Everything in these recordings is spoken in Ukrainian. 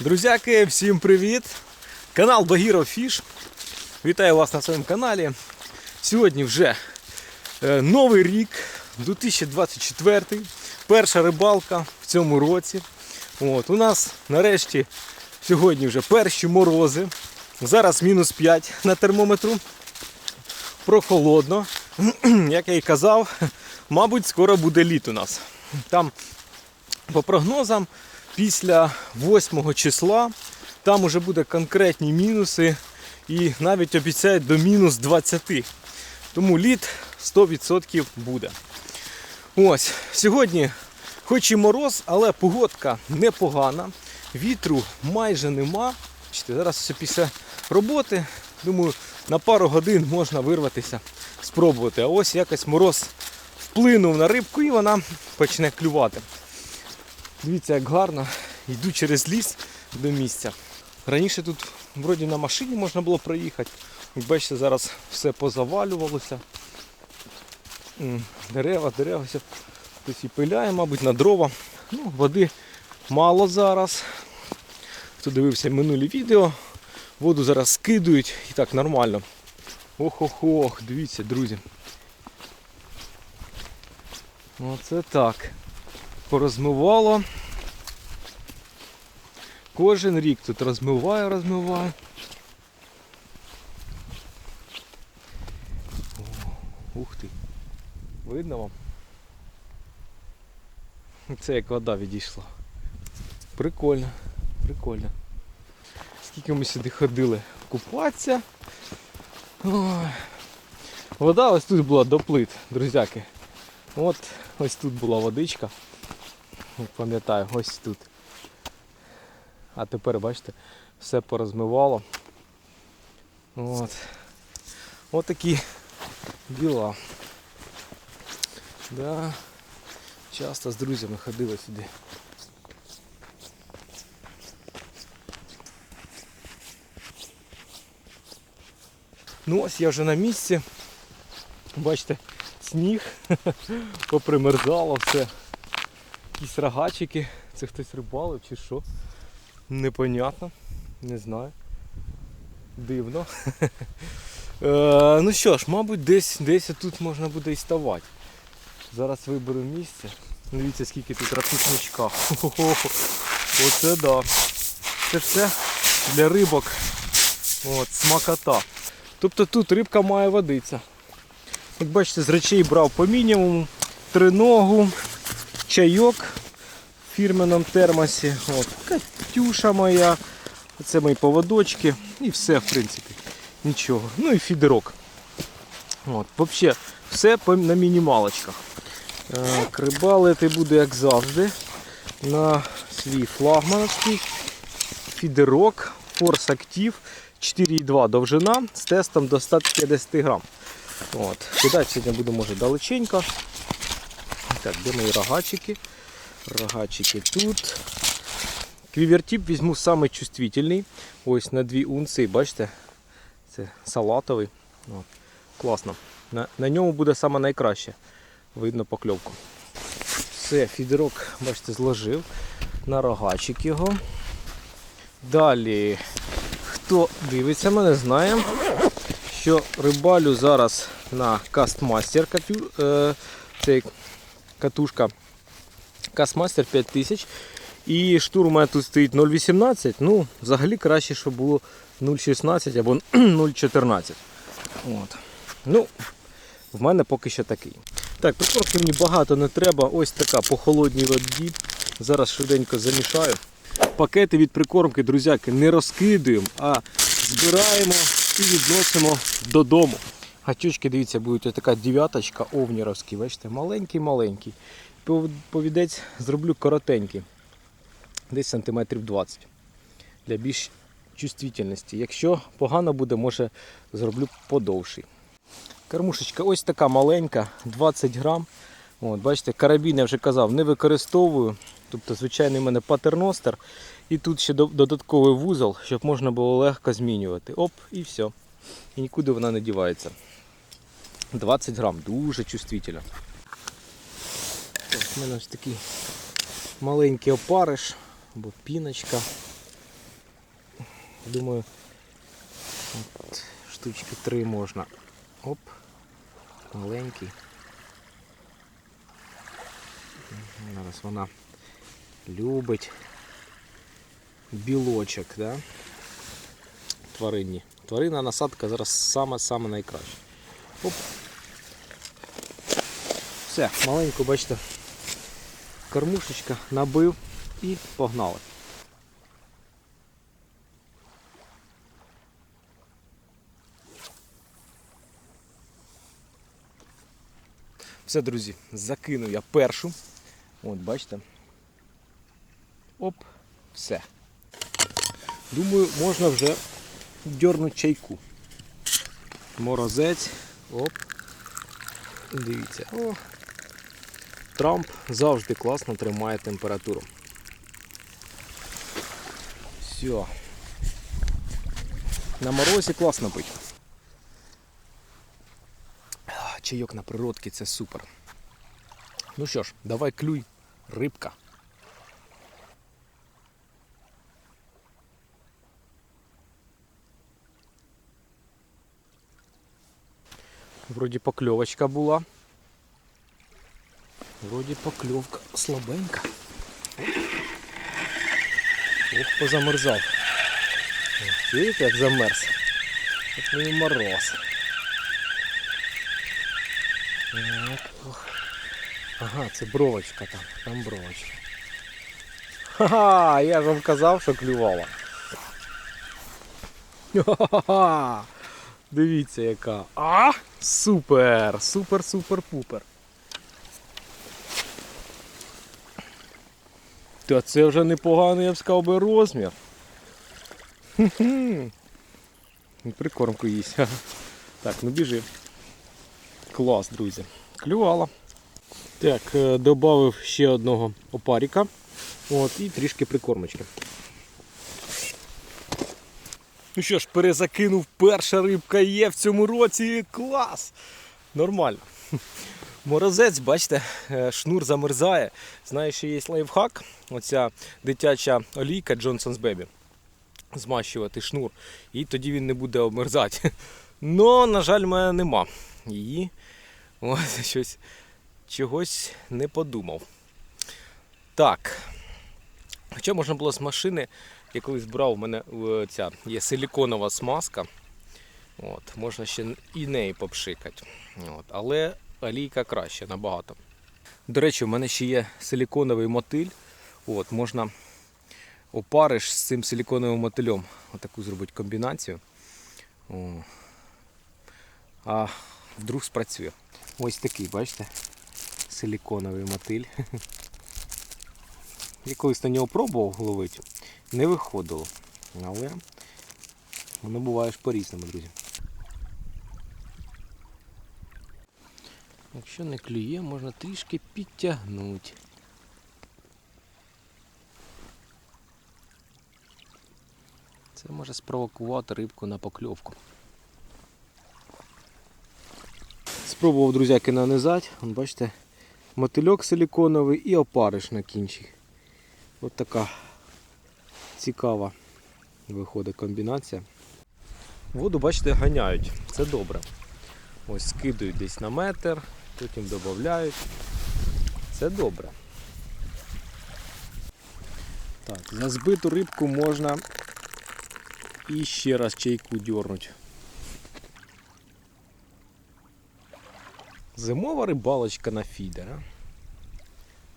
Друзяки, всім привіт! Канал Багіро Фіш. Вітаю вас на своєму каналі. Сьогодні вже е, новий рік, 2024. Перша рибалка в цьому році. От, у нас нарешті сьогодні вже перші морози. Зараз мінус 5 на термометру. Прохолодно. Як я і казав, мабуть, скоро буде літ у нас. Там по прогнозам, після 8 числа там уже буде конкретні мінуси і навіть обіцяють до мінус 20. Тому літ 100% буде. Ось, сьогодні хоч і мороз, але погодка непогана. Вітру майже нема. Зараз все після роботи. Думаю, на пару годин можна вирватися, спробувати. А ось якось мороз вплинув на рибку і вона почне клювати. Дивіться, як гарно. Йду через ліс до місця. Раніше тут вроді на машині можна було проїхати. Бачите, зараз все позавалювалося. Дерева, дерева, все хтось і пиляє, мабуть, на дрова. Ну, води мало зараз. Хто дивився минулі відео, воду зараз скидують і так нормально. Ох-ох-ох, дивіться, друзі. Оце так. Порозмивало. Кожен рік тут розмиває, розмиває. О, Ух ти. Видно вам? Це як вода відійшла. Прикольно, прикольно. Скільки ми сюди ходили купатися. Ой. Вода ось тут була до плит, друзяки. От ось тут була водичка. Як Пам'ятаю, ось тут. А тепер, бачите, все порозмивало. От. От такі діла. Да. Часто з друзями ходили сюди. Ну ось я вже на місці. Бачите, сніг, попримерзало все. Якісь рогачики. Це хтось рибалив чи що? Непонятно. Не знаю. Дивно. Е, ну що ж, мабуть, десь десь тут можна буде і ставати. Зараз виберу місце. Дивіться, скільки тут ракушничка. Оце да. Це все для рибок. От, смакота. Тобто тут рибка має водитися. Як бачите, з речей брав по мінімуму. Триногу, чайок в фірменному термосі. От, Катюша моя. Це мої поводочки. І все, в принципі. Нічого. Ну і фідерок. От, Взагалі, все на мінімалочках. Е, Рибалити буду, як завжди, на свій флагмановський фідерок Force Active 4,2 довжина з тестом до 150 грам. От. Кидати сьогодні буду може далеченько. Так, де мої рогачики? Рогачики тут. Квівертіп візьму самий чувствительний. Ось на 2 унції, бачите? Це салатовий. От. Класно. На, на ньому буде саме найкраще. Видно покльовку. Все, фідерок, бачите, зложив. На рогачик його. Далі, хто дивиться мене, знає, що рибалю зараз на катю, е, цей катушка Castmaster 5000. І штур у мене тут стоїть 0,18. Ну, взагалі краще, щоб було 0,16 або 0,14. От. Ну, в мене поки що такий. Так, прикормки мені багато не треба. Ось така по холодній воді. Зараз швиденько замішаю. Пакети від прикормки, друзяки, не розкидуємо, а збираємо і відносимо додому. Гачочки, дивіться, будуть ось така дев'яточка овніровський. Бачите, маленький-маленький. Повідець зроблю коротенький. Десь сантиметрів 20 для більш чувствительності. Якщо погано буде, може зроблю подовший. Кормушечка ось така маленька, 20 грам. От, бачите, карабін я вже казав, не використовую. Тобто звичайний в мене патерностер. І тут ще додатковий вузол, щоб можна було легко змінювати. Оп, і все. І нікуди вона не дівається. 20 грам, дуже чувствительно. Так, у мене ось такий маленький опариш або піночка. Думаю, от, штучки три можна. Оп, маленький. Зараз вона любить білочок, да? тваринні. Тварина насадка зараз саме-саме найкраща. Оп. Все, маленьку, бачите, кормушечка набив і погнали. Все, друзі, закинув я першу. От, бачите. Оп, все. Думаю, можна вже дьорнути чайку. Морозець. Оп. Дивіться. О. Трамп завжди класно тримає температуру. Все. На морозі класно пить. Чайок на природці це супер. Ну що ж, давай клюй, рибка. Вроді покльовочка була. Вроді покльовка слабенька. Ох, позамерзав. Видите, як замерз. От мені мороз. Так, ох. Ага, це бровочка там, там бровочка. Ха-ха, я ж вам казав, що клювала. Ха-ха-ха. Дивіться яка. А! Супер! Супер, супер, пупер. Та це вже непоганий, я б сказав би, розмір. Прикормку їсть. Так, ну біжи. Клас, друзі. Клювала. Так, е, додав ще одного опаріка. От, і трішки прикормочки. Ну що ж, перезакинув, перша рибка є в цьому році. Клас! Нормально. Морозець, бачите, е, шнур замерзає. Знаю, що є лайфхак. Оця дитяча олійка Johnson's Baby. Змащувати шнур. І тоді він не буде обмерзати. Но, на жаль, в мене нема. Її Ось щось чогось не подумав. Так. Хоча можна було з машини, я колись брав, у мене е, ця є силіконова смазка. От, можна ще і неї попшикати. От, але олійка краще набагато. До речі, у мене ще є силіконовий мотиль. От, можна опариш з цим силіконовим мотилем. Отаку зробити комбінацію. О. А вдруг спрацює. Ось такий, бачите? Силіконовий мотиль. Я колись на нього пробував ловити, не виходило. Але воно буває по-різному, друзі. Якщо не клює, можна трішки підтягнути. Це може спровокувати рибку на покльовку. Спробував, друзяки, нанизати. Бачите, мотильок силіконовий і опариш на кінчик. Ось така цікава виходить комбінація. Воду, бачите, ганяють. Це добре. Ось скидують десь на метр, потім додають. Це добре. Так, за збиту рибку можна і ще раз чайку дьорнути. Зимова рибалочка на фідера.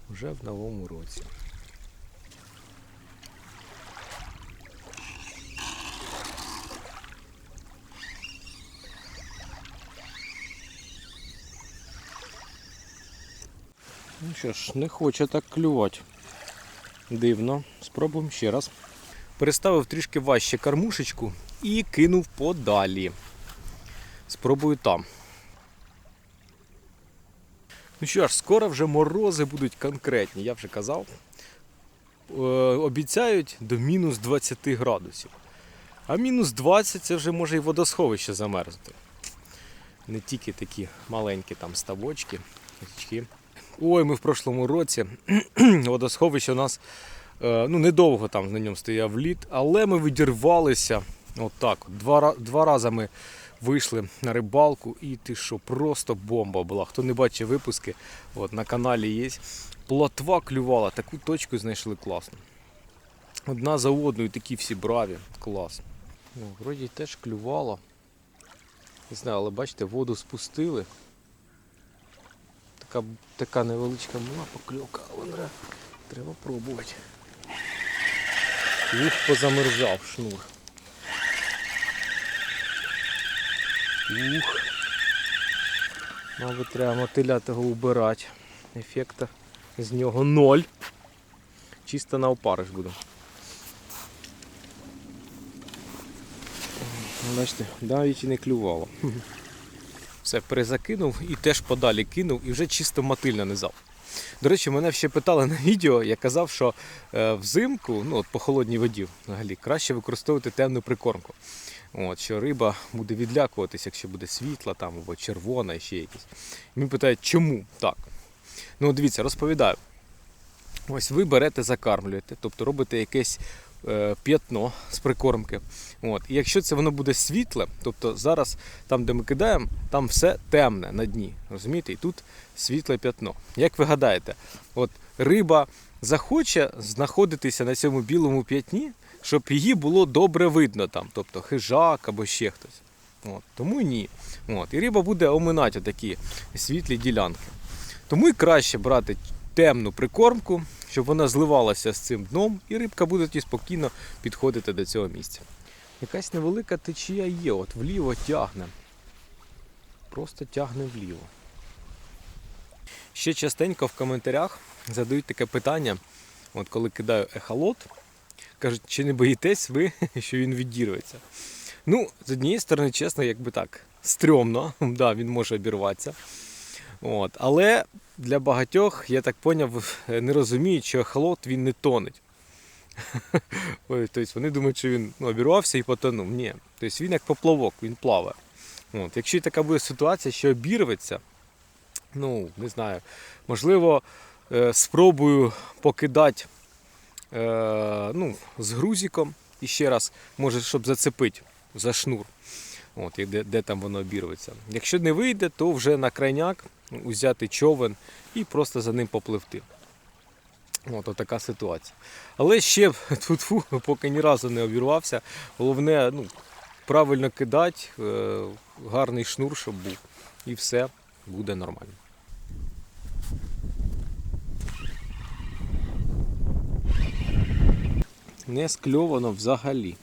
Вже в новому році. Ну що ж, не хоче так клювати. Дивно. Спробуємо ще раз. Переставив трішки важче кормушечку і кинув подалі. Спробую там. Ну що ж, скоро вже морози будуть конкретні, я вже казав. Е, обіцяють до мінус 20 градусів. А мінус 20 це вже може і водосховище замерзнути. Не тільки такі маленькі там ставочки. річки. Ой, ми в прошлому році водосховище у нас Е, ну, недовго там на ньому стояв лід, але ми відірвалися. Отак. От, Два, два рази ми вийшли на рибалку, і ти що, просто бомба була. Хто не бачив випуски, от, на каналі є. Плотва клювала, таку точку знайшли класно. Одна за одною, такі всі браві. Клас. Ну, вроді теж клювало. Не знаю, але бачите, воду спустили. Така, така невеличка була покльовка, але треба, пробувати. Ух, позамерзав шнур. Ух. Мабуть, треба мотиля того убирати. Ефекта з нього ноль. Чисто на опариш буду. Бачите, навіть і не клювало. Все, перезакинув і теж подалі кинув і вже чисто мотиль нанизав. До речі, мене ще питали на відео, я казав, що е, взимку, ну от по холодній воді взагалі, краще використовувати темну прикормку. От, що риба буде відлякуватись, якщо буде світла там, або червона, ще якісь. Мені питають, чому так? Ну, дивіться, розповідаю. Ось ви берете, закармлюєте, тобто робите якесь п'ятно з прикормки. От. І якщо це воно буде світле, тобто зараз там, де ми кидаємо, там все темне на дні. Розумієте? І тут світле п'ятно. Як ви гадаєте, от риба захоче знаходитися на цьому білому п'ятні, щоб її було добре видно там, тобто хижак або ще хтось. От. Тому ні. От. І риба буде оминати такі світлі ділянки. Тому і краще брати темну прикормку, щоб вона зливалася з цим дном, і рибка буде тоді спокійно підходити до цього місця. Якась невелика течія є, от вліво тягне. Просто тягне вліво. Ще частенько в коментарях задають таке питання, от коли кидаю ехолот, кажуть, чи не боїтесь ви, що він відірветься. Ну, з однієї сторони, чесно, якби так, стрьомно, да, він може обірватися. От. Але для багатьох, я так поняв, не розуміють, що ехолот він не тонеть. Тобто вони думають, що він ну, обірвався і потонув. Ні. Тобто він як поплавок, він плаває. От. Якщо така буде ситуація, що обірветься, ну, не знаю, можливо, е, спробую покидати е, ну, з грузиком і ще раз, може, щоб зацепити за шнур. От, і де, де там воно обірветься. Якщо не вийде, то вже на крайняк взяти човен і просто за ним попливти. От така ситуація. Але ще тьфу-тьфу, поки ні разу не обірвався. Головне ну, правильно кидати, е, гарний шнур, щоб був. І все буде нормально. Не скльовано взагалі.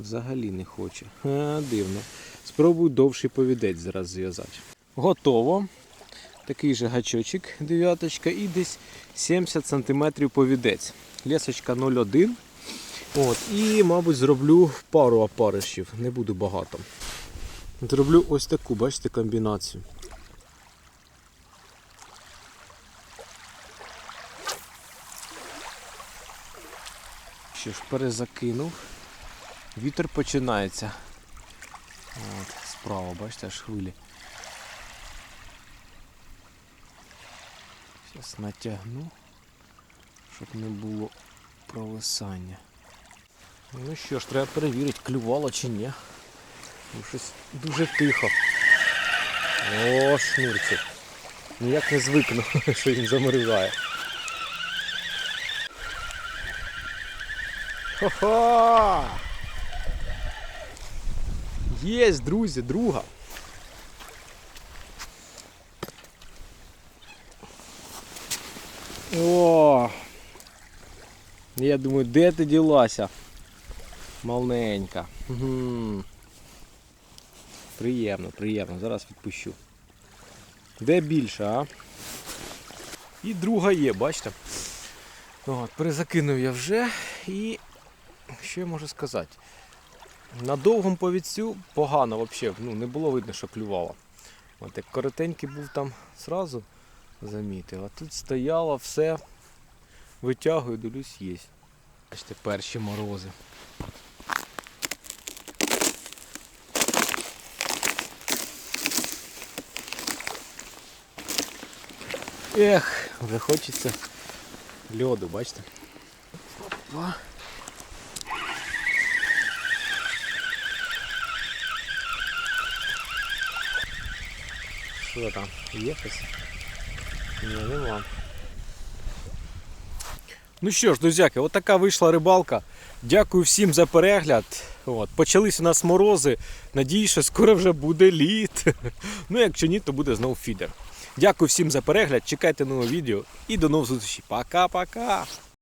Взагалі не хоче. А, дивно. Спробую довший повідець зараз зв'язати. Готово. Такий же гачочок, дев'яточка, і десь 70 см повідець. Лесочка 0,1. От, і, мабуть, зроблю пару опаришів, не буду багато. Зроблю ось таку, бачите, комбінацію. Що ж, перезакинув. Вітер починається. От, справа, бачите, аж хвилі. Зараз натягну, щоб не було провисання. Ну що ж, треба перевірити, клювало чи ні. Ну, щось дуже тихо. О, шнурчик. Ніяк не звикну, що він замерзає. Хо-хо! Єсть, друзі, друга. О! Я думаю, де ти ділася? Маленька. Угу. Приємно, приємно. Зараз відпущу. Де більше, а? І друга є, бачите? От, перезакинув я вже і що я можу сказати? На довгому повідцю погано взагалі, ну, не було видно, що клювало. От як коротенький був там зразу замітив, а тут стояло все, витягую, дивлюсь, є. Бачите, перші морози. Ех, вже хочеться льоду, бачите? Опа. Що там? Є щось? Ні. Ну що ж, друзяки, от така вийшла рибалка. Дякую всім за перегляд. От, почались у нас морози. Надію, що скоро вже буде лід. Ну, якщо ні, то буде знову фідер. Дякую всім за перегляд. Чекайте нове відео і до нових зустрічей. Пока-пока!